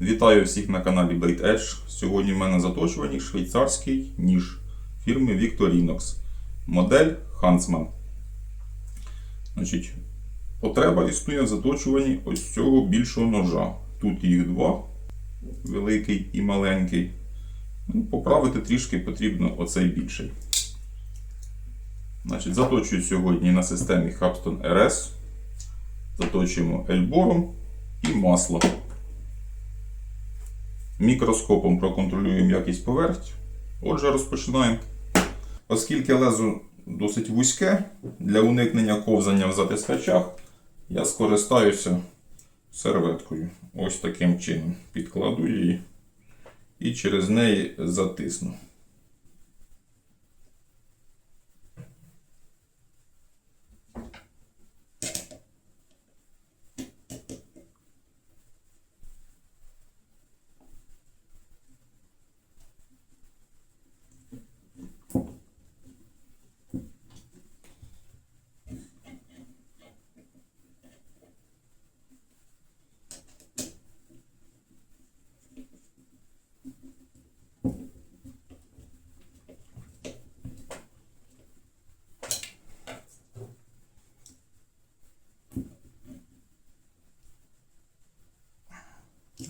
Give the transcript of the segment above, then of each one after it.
Вітаю всіх на каналі Blade Edge. Сьогодні в мене заточуваний швейцарський ніж фірми Victorinox. Модель Huntsman. Значить, потреба існує в заточуванні ось цього більшого ножа. Тут їх два, великий і маленький. Ну, поправити трішки потрібно оцей більший. Значить, заточую сьогодні на системі Hubston RS. Заточуємо ельбором і масло. Мікроскопом проконтролюємо якість поверхні. Отже, розпочинаємо. Оскільки лезо досить вузьке, для уникнення ковзання в затискачах, я скористаюся серветкою. Ось таким чином. Підкладу її і через неї затисну.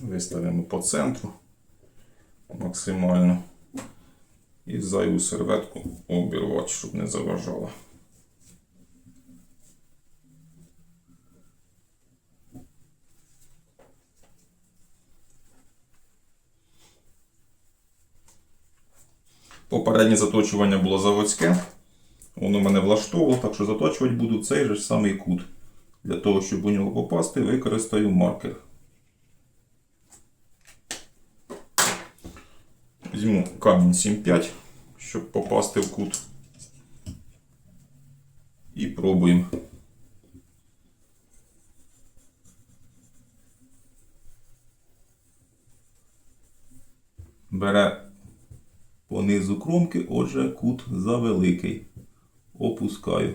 Виставимо по центру максимально. І зайву серветку обірвати, щоб не заважала. Попереднє заточування було заводське. Воно мене влаштовувало, так що заточувати буду цей же самий кут. Для того, щоб у нього попасти, використаю маркер. Візьму камінь 7,5, щоб попасти в кут. І пробуємо. Бере по низу кромки, отже, кут завеликий. Опускаю.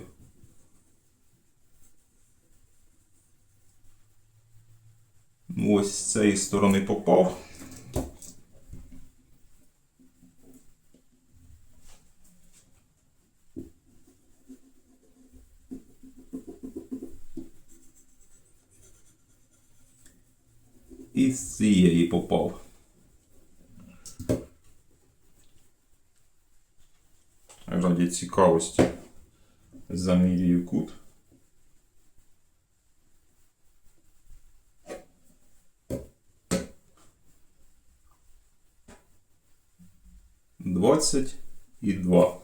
Ну, Ось з цієї сторони попав. І з цієї попав. Раді цікавості замірюю кут. Двадцять і два.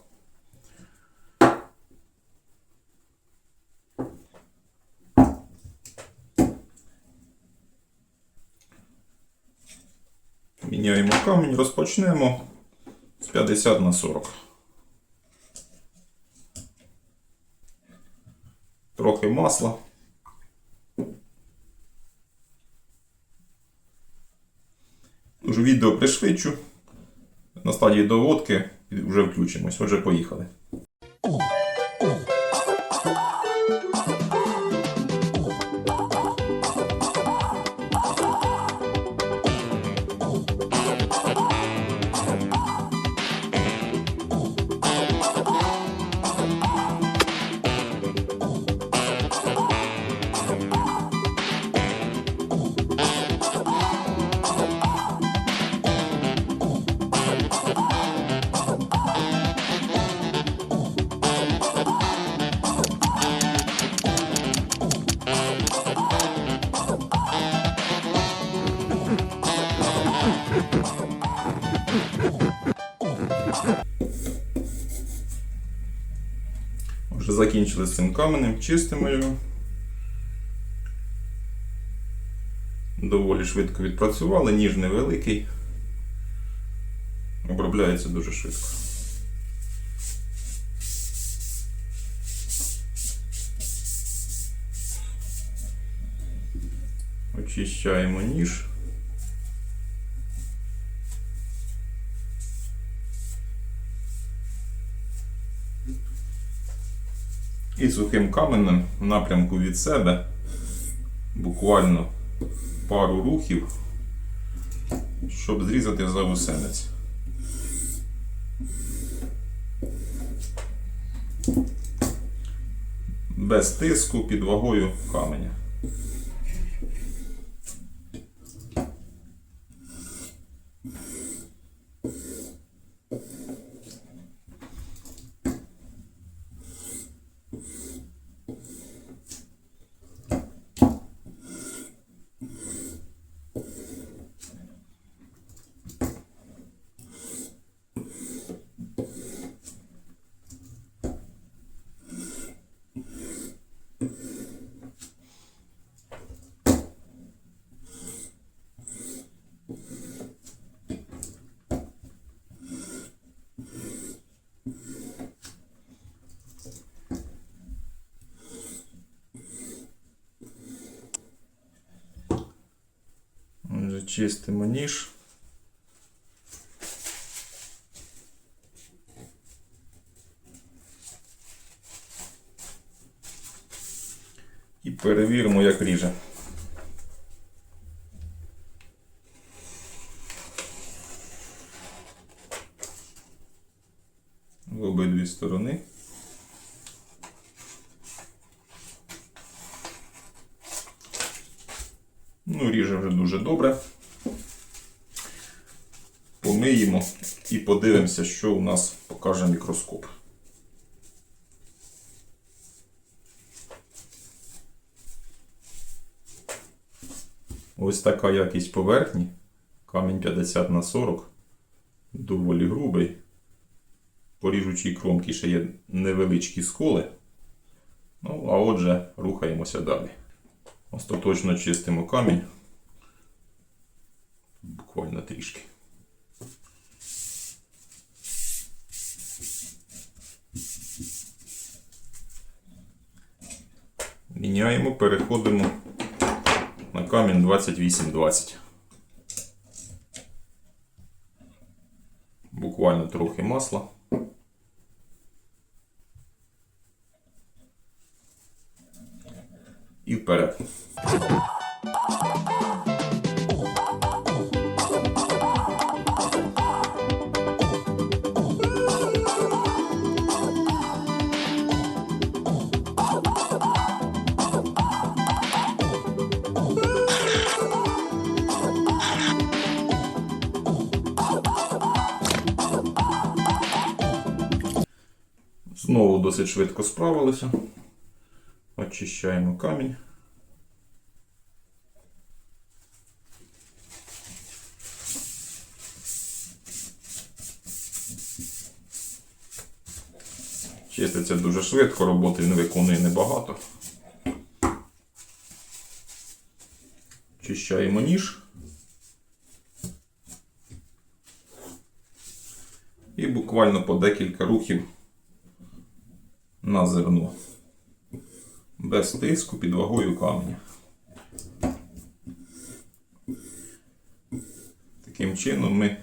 Міняємо камінь, розпочнемо з 50 на 40. Трохи масла. Уже відео пришвидшу. На стадії доводки вже включимось. Отже, поїхали. Закінчили з цим каменем, чистимо його. Доволі швидко відпрацювали, ніж невеликий. Обробляється дуже швидко. Очищаємо ніж. І сухим каменем в напрямку від себе буквально пару рухів щоб зрізати заусенець. Без тиску під вагою каменя. Отже, чистимо ніж. І перевіримо, як ріже. В обидві сторони. Ну, ріже вже дуже добре. Помиємо і подивимося, що у нас покаже мікроскоп. Ось така якість поверхні. Камінь 50 на 40. Доволі грубий. По ріжучій кромці ще є невеличкі сколи. Ну, а отже, рухаємося далі. Остаточно чистимо камінь. Буквально трішки. Міняємо, переходимо на камінь 2820. Буквально трохи масла. І вперед. Знову досить швидко справилися. Очищаємо камінь. Чиститься дуже швидко, роботи не виконує небагато. Очищаємо ніж. І буквально по декілька рухів на зерно. Без тиску під вагою камня. Таким чином ми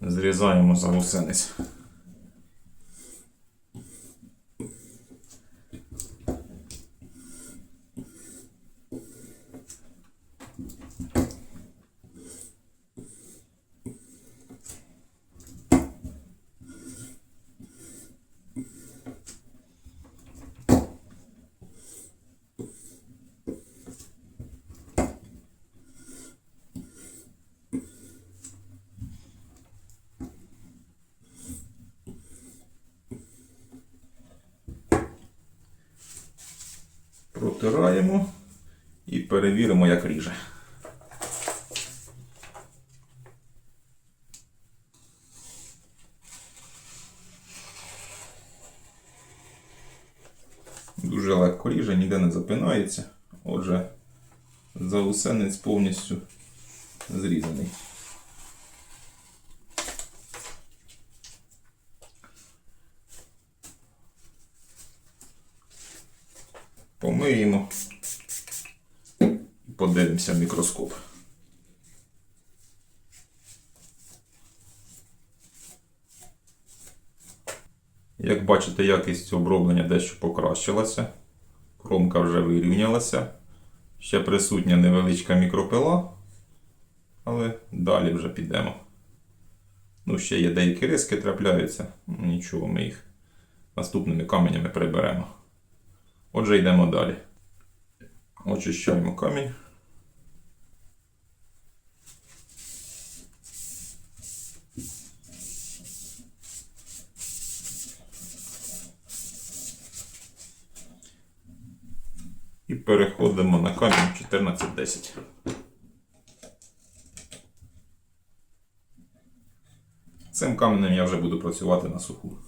зрізаємо заусенець. Протираємо і перевіримо, як ріже. Дуже легко ріже, ніде не запинається. Отже, заусенець повністю зрізаний. І подивимося в мікроскоп. Як бачите, якість оброблення дещо покращилася. Кромка вже вирівнялася. Ще присутня невеличка мікропила, але далі вже підемо. Ну, ще є деякі риски трапляються. Нічого, ми їх наступними каменями приберемо. Отже, йдемо далі. Очищаємо камінь. І переходимо на камінь 1410. Цим каменем я вже буду працювати на суху.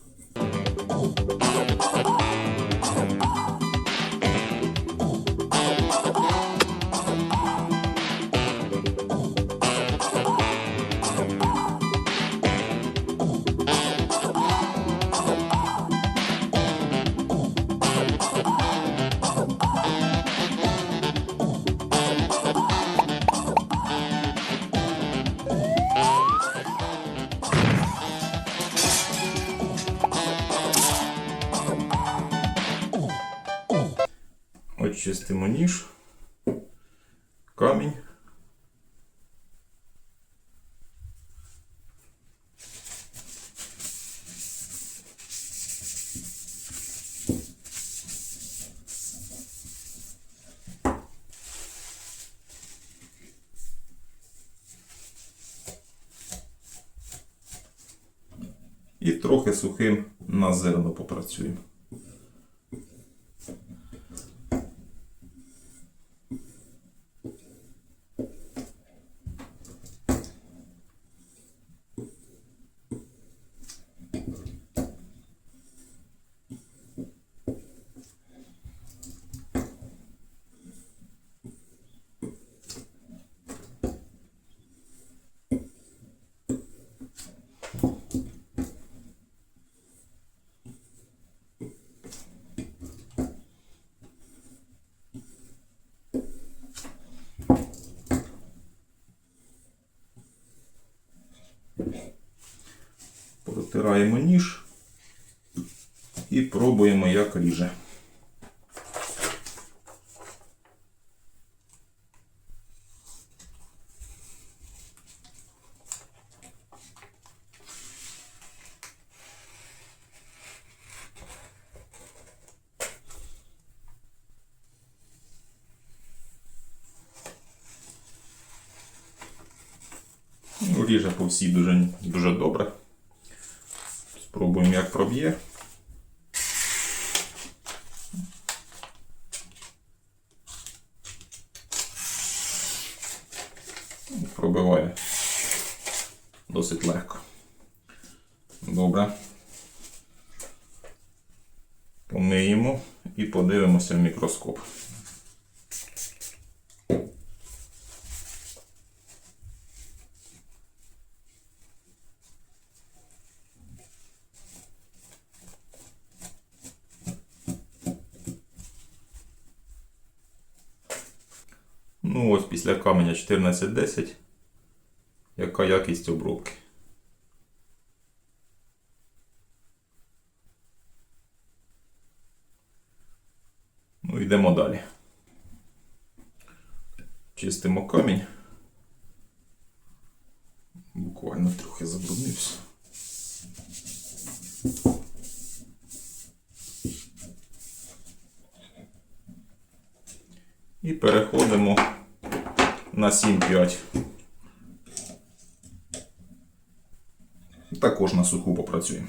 Очистимо ніж, камінь. І трохи сухим на зерно попрацюємо. Протираємо ніж і пробуємо, як ріже. Ну, Ріже по всій дуже, дуже добре. Спробуємо, як проб'є. Пробиває досить легко. Добре. Помиємо і подивимося в мікроскоп. Ну ось після каменя 1410. Яка якість обробки? Ну, йдемо далі. Чистимо камінь. Буквально трохи забруднився. І переходимо на 7-5. Також на суху попрацюємо.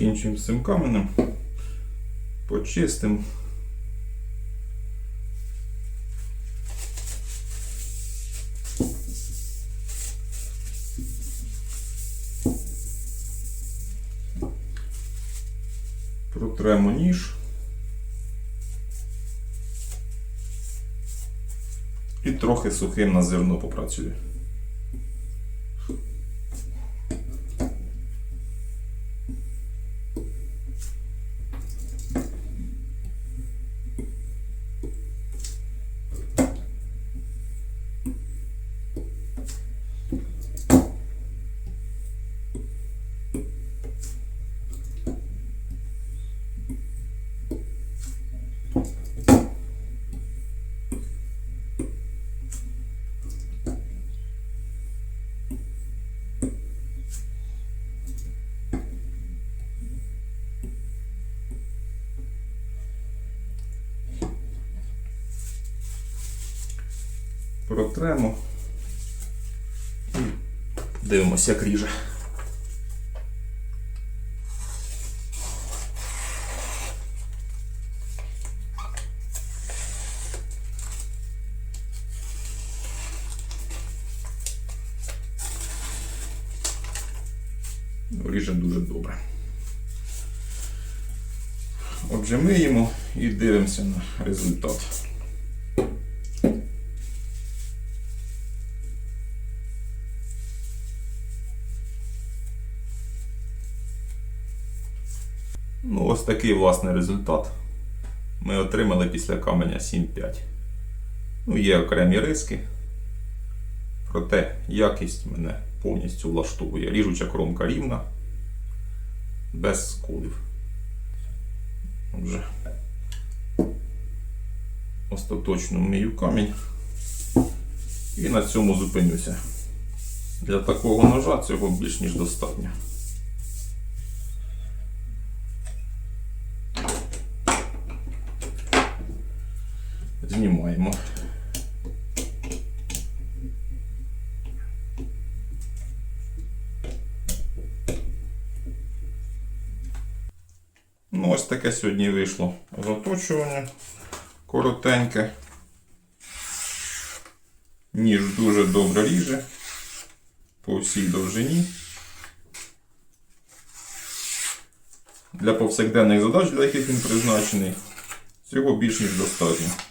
Закінчуємо з цим каменем. Почистимо. Протремо ніж. І трохи сухим на зерно попрацюю. Протремо. І дивимося, як ріже. Ну, Ріже дуже добре. Отже, миємо і дивимося на результат. Такий власне результат ми отримали після каменя 7.5. Ну, є окремі риски. Проте якість мене повністю влаштовує. Ріжуча кромка рівна, без сколів. Вже остаточно мию камінь. І на цьому зупинюся. Для такого ножа цього більш ніж достатньо. Знімаємо. Ну, ось таке сьогодні вийшло заточування коротеньке. Ніж дуже добре ріже по всій довжині. Для повсякденних задач, для яких він призначений, цього більш ніж достатньо.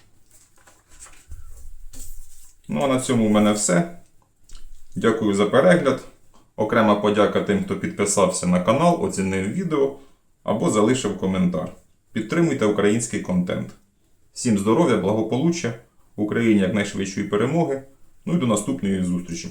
Ну а на цьому в мене все. Дякую за перегляд. Окрема подяка тим, хто підписався на канал, оцінив відео або залишив коментар. Підтримуйте український контент. Всім здоров'я, благополуччя, Україні якнайшвидшої перемоги. Ну і до наступної зустрічі!